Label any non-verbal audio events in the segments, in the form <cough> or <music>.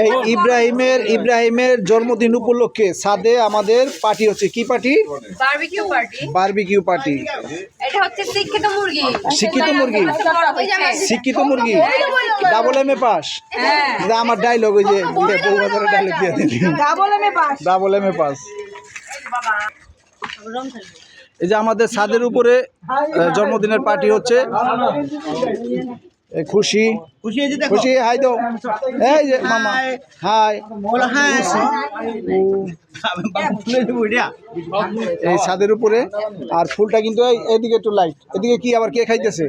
এই ইব্রাহিমের ইব্রাহিমের জন্মদিন উপলক্ষে সাদে আমাদের পার্টি হচ্ছে। কি party? Barbecue party. Barbecue party. এটা হচ্ছে শিক্ষিত মুরগি। শিক্ষিত মুরগি। শিক্ষিত মুরগি। ডাবল এম এ পাস এটা আমার ডায়লগ ওই যে বউ বাজারের ডায়লগ দিয়ে দিলি double M A pass double M A pass এই যে আমাদের ছাদের উপরে জন্মদিনের পার্টি হচ্ছে। খুশি? খুশি দেখো। খুশি? হাই দাও। এই যে মামা। হাই। এটা এই ছাদের উপরে। আর ফুলটা কিন্তু এদিকে একটু লাইট এদিকে কি আবার কে খাইতেছে?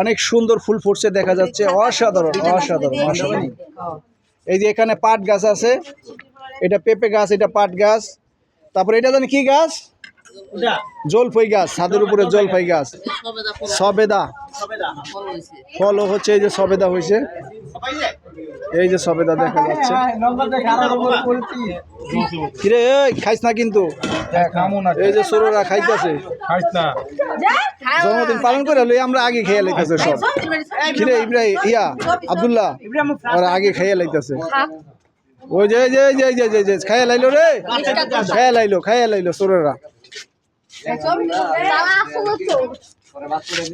অনেক সুন্দর ফুল ফুটছে দেখা যাচ্ছে। অসাধারণ অসাধারণ অসাধারণ। এই যে এখানে পাট গাছ আছে। এটা পেঁপে গাছ এটা পাট গাছ। তারপরে এটা জানি কি গাছ? ওটা জলফই গাছ ছাদের উপরে জলফই গাছ। সবেদা। ফলও হচ্ছে এই যে সবেদা হয়েছে। এই যে সবেদা দেখা যাচ্ছে। কিরে খাইস না কিন্তু। এই যে সরোরা খাইতেছে। জন্মদিন পালন করে লই আমরা আগে খেয়ে লাইতেছে সব। কিরে ইব্রাহিম ইয়া আব্দুল্লাহ ওরা আগে খেয়ে লাইতেছে। ওই যে যে যে যে, যে খাইয়া লাইলো রে। খাইয়া লাইলো খাইয়া লাইলো সরোরা।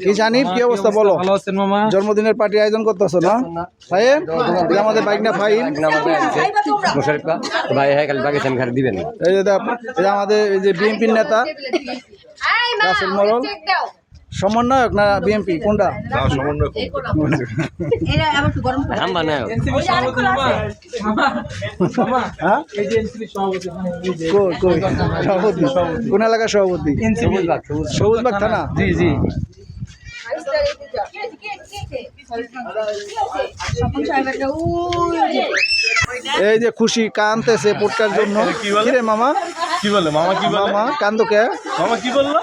কি জানি কি অবস্থা বলো? ভালো জন্মদিনের পার্টি আয়োজন করতেছো না? আমাদের বাইক না ভাই হ্যাঁ খালি পাকিস্তান খালি দিবেন এই যে এই যে আমাদের এই যে বিএনপির নেতা রাসেল মরল। সমন্বয়ক না বিএমপি কোনটা? হাম্বা না হ্যাঁ? কই কই? সভাপতি। কোন এলাকার সভাপতি? সবুজ বাগ সবুজ সবুজ বাগ থানা? জি জি। এই যে খুশি কানতেছে পোটকার জন্য। কিরে মামা? কি বলে? মামা কি বলে? মামা কান্দো কে মামা কি বলল?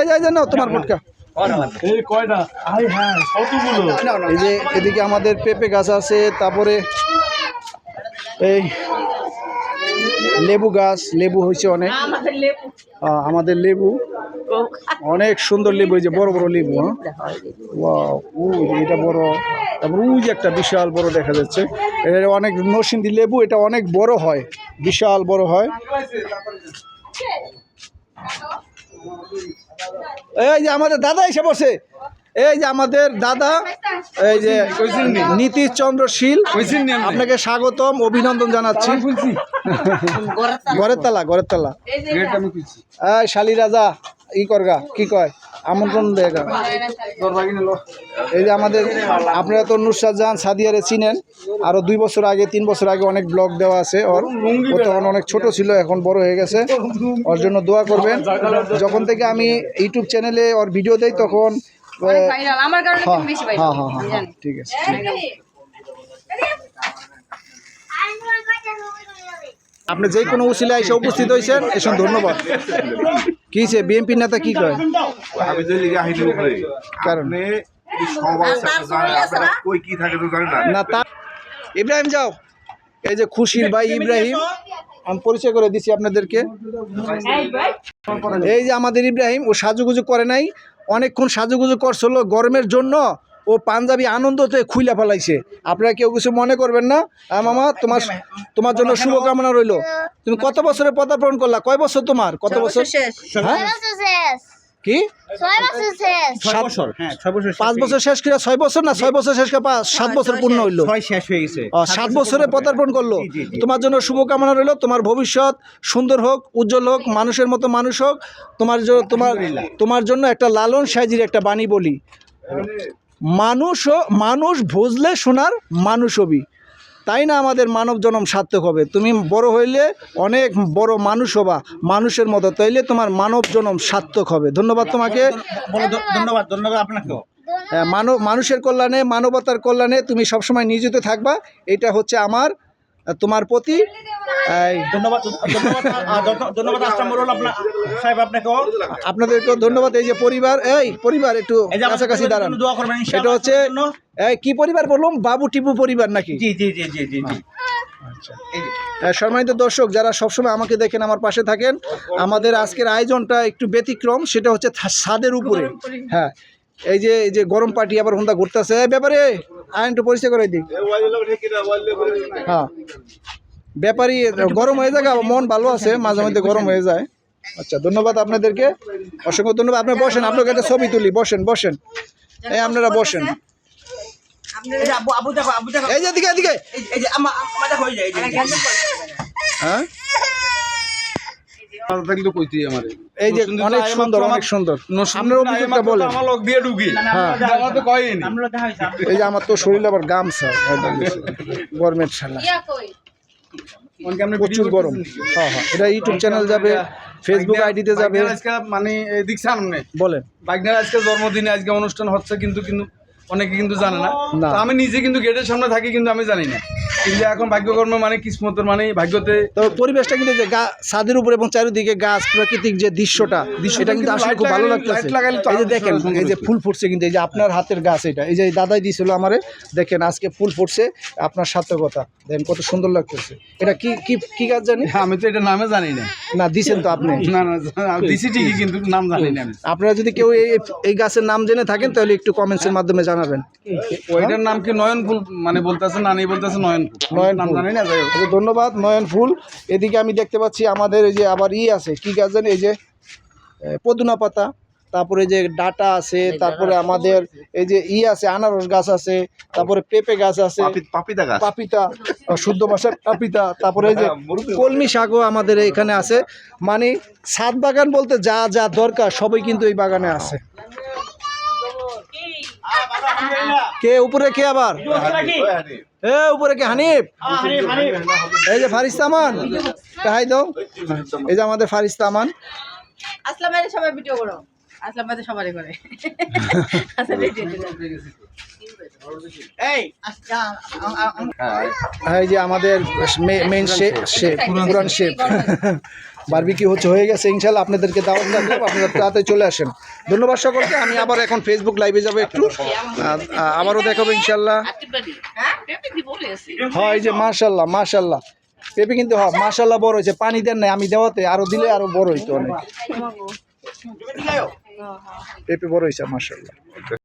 এই যে নাও তোমার পোটকা। এই কয়টা? আই হ্যাঁ কতগুলো? এই যে এদিকে আমাদের পেঁপে গাছ আছে তারপরে এই লেবু গাছ লেবু হয়েছে অনেক। আহ, আমাদের লেবু। অনেক সুন্দর লেবু এই যে বড় বড় লেবু হ্যাঁ? এটা বড়। তারপর ওই যে একটা বিশাল বড় দেখা যাচ্ছে। এটা অনেক নরসিংদী লেবু এটা অনেক বড় হয়। বিশাল বড় হয়। এই যে আমাদের দাদা এসে বসে। এই যে আমাদের দাদা এই যে নীতিশ চন্দ্র শীল আপনাকে স্বাগতম অভিনন্দন জানাচ্ছি। ঘরের তালা। ঘরের তালা এই শালি রাজা ই করগা কি কয়? আমন্ত্রণ দেগা এই যে আমাদের আপনারা তো নুসরাত জাহান সাদিয়ারে চিনেন। আরও দুই বছর আগে তিন বছর আগে অনেক ব্লগ দেওয়া আছে ওর। ও তখন অনেক ছোট ছিল এখন বড় হয়ে গেছে। ওর জন্য দোয়া করবেন। যখন থেকে আমি ইউটিউব চ্যানেলে ওর ভিডিও দেই তখন কারণে হ্যাঁ হ্যাঁ হ্যাঁ হ্যাঁ ঠিক আছে। আপনি যে কোনো উসিলে এসে উপস্থিত হয়েছেন এসব ধন্যবাদ। কি সে বিএনপি নেতা কি কয়? আমি যে লিগে আহিনি উপরে কারণ? কই কি থাকে তো জানি না? না তা ইব্রাহিম যাও। এই যে খুশির ভাই ইব্রাহিম আমি পরিচয় করে দিছি আপনাদেরকে। এই যে আমাদের ইব্রাহিম ও সাজুগুজু করে নাই অনেকক্ষণ সাজুগুজু করছিল গরমের জন্য। ও পাঞ্জাবি আনন্দতে খুইলা ফেলাইছে। আপনারা কেউ কিছু মনে করবেন না? মামা তোমার তোমার জন্য শুভকামনা রইল। তুমি কত বছরে পদার্পণ করলা? কয় বছর তোমার? কত বছর? হ্যাঁ? কি? হ্যাঁ পাঁচ বছর শেষ করে ছয় বছর না? ছয় বছর শেষ করে পাঁচ সাত বছর পূর্ণ হইল। শেষ হয়ে গেছে। সাত বছরে পদার্পণ করল। তোমার জন্য শুভকামনা রইল। তোমার ভবিষ্যৎ সুন্দর হোক উজ্জ্বল হোক মানুষের মতো মানুষ হোক তোমার জন্য তোমার তোমার জন্য একটা লালন সাইজির একটা বাণী বলি। মানুষ মানুষ বুঝলে শোনার মানুষ হবি। তাই না আমাদের মানব জনম সার্থক হবে? তুমি বড় হইলে অনেক বড় মানুষ হবা মানুষের মতো। তাইলে তোমার মানব জনম সার্থক হবে। ধন্যবাদ তোমাকে। ধন্যবাদ ধন্যবাদ আপনাকেও। হ্যাঁ, মানব মানুষের কল্যাণে মানবতার কল্যাণে তুমি সবসময় নিয়োজিত থাকবা। এটা হচ্ছে আমার তোমার প্রতি ধন্যবাদ ধন্যবাদ সাহেব আপনাকেও। আপনাদেরকেও ধন্যবাদ। এই যে পরিবার এই পরিবার একটু কাছাকাছি দাঁড়ান। এটা হচ্ছে। কি পরিবার বললাম? বাবু টিপু পরিবার নাকি? জি জি জি জি জি জি। সম্মানিত দর্শক যারা সবসময় আমাকে দেখেন আমার পাশে থাকেন আমাদের আজকের আয়োজনটা একটু ব্যতিক্রম সেটা হচ্ছে ছাদের উপরে। হ্যাঁ এই যে এই যে গরম পার্টি আবার হোন্দা ঘুরতেছে। ব্যাপারে আইন একটু পরিষ্কার করে দিই। হ্যাঁ। ব্যাপারী গরম হয়ে যায় মন ভালো আছে মাঝে মধ্যে গরম হয়ে যায়। আচ্ছা ধন্যবাদ আপনাদেরকে। অসংখ্য ধন্যবাদ। আপনি বসেন আপনাকে একটা ছবি তুলি। বসেন বসেন। এই আপনারা বসেন। যে এই যে। হ্যাঁ? থাকলে কইতি আমারে। এই যে অনেক সুন্দর অনেক সুন্দর। আপনার অভিযোগটা বলেন। আমার লগ দিয়ে ঢুকি হ্যাঁ। আমার তো কয়নি আমরা দেখা হয়েছে। এই যে আমার তো শরীর আবার গামছা গরমের ঠান্ডা প্রচুর গরম। হ্যাঁ হ্যাঁ। এটা ইউটিউব চ্যানেল যাবে ফেসবুক আইডিতে যাবে। আজকে মানে এদিক সামনে। বলেন। আজকে জন্মদিনে আজকে অনুষ্ঠান হচ্ছে কিন্তু কিন্তু অনেকে কিন্তু জানে না। না। আমি নিজে কিন্তু গেটের সামনে থাকি কিন্তু আমি জানি না। কিন্তু এখন ভাগ্যকর্ম মানে কিসমতের মানে ভাগ্যতে। তবে পরিবেশটা কিন্তু যে গা ছাদের উপরে এবং চারিদিকে গাছ প্রাকৃতিক যে দৃশ্যটা দৃশ্যটা কিন্তু আসলে খুব ভালো লাগতেছে। তো এই যে দেখেন এই যে ফুল ফুটছে কিন্তু এই যে আপনার হাতের গাছ এটা। এই যে দাদাই দিয়েছিল আমারে দেখেন আজকে ফুল ফুটছে আপনার সার্থকতা। দেখেন কত সুন্দর লাগতেছে। এটা কি কি কি গাছ জানি? আমি তো এটা নামে জানি না। না দিছেন তো আপনি। না না দিছি ঠিকই কিন্তু নাম জানি না আমি। আপনারা যদি কেউ এই এই গাছের নাম জেনে থাকেন তাহলে একটু কমেন্টসের মাধ্যমে জানাবেন। ওইটার নাম কি নয়ন ফুল মানে বলতেছে নানি বলতেছে নয়ন নয়ন নাম জানি না ধন্যবাদ নয়ন ফুল। এদিকে আমি দেখতে পাচ্ছি আমাদের এই যে আবার ই আছে কি গাছ জানি এই যে পদুনা পাতা তারপরে যে ডাটা আছে তারপরে আমাদের এই যে ই আছে আনারস গাছ আছে তারপরে পেঁপে গাছ আছে পাপিতা গাছ। পাপিতা শুদ্ধ ভাষার পাপিতা তারপরে এই যে কলমি শাকও আমাদের এখানে আছে। মানে ছাদ বাগান বলতে যা যা দরকার সবই কিন্তু এই বাগানে আছে। কে উপরে কে আবার? এ উপরে কে? হানিফ? এই যে ফারিস তামান দাও। এই যে আমাদের ফারিস তামান আসলাম সবাই ভিডিও করো। আসলাম সবারই করে। আচ্ছা এই যে আমাদের মেইন শেফ পুরান শেফ <laughs> বারবিকিউ হচ্ছে হয়ে গেছে ইনশাল্লাহ আপনাদেরকে দাওয়াত রাখলাম আপনারা তাড়াতাড়ি চলে আসেন। ধন্যবাদ সকলকে আমি আবার এখন ফেসবুক লাইভে যাব একটু। আবারও দেখাবো ইনশাল্লাহ। হয় যে মাশাল্লাহ মাশাল্লাহ। পেঁপে কিন্তু হ্যাঁ মাশাল্লাহ বড় হয়েছে পানি দেন নাই আমি দেওয়াতে আরও দিলে আরও বড় হইতো অনেক। পেঁপে বড় হয়েছে মাশাল্লাহ।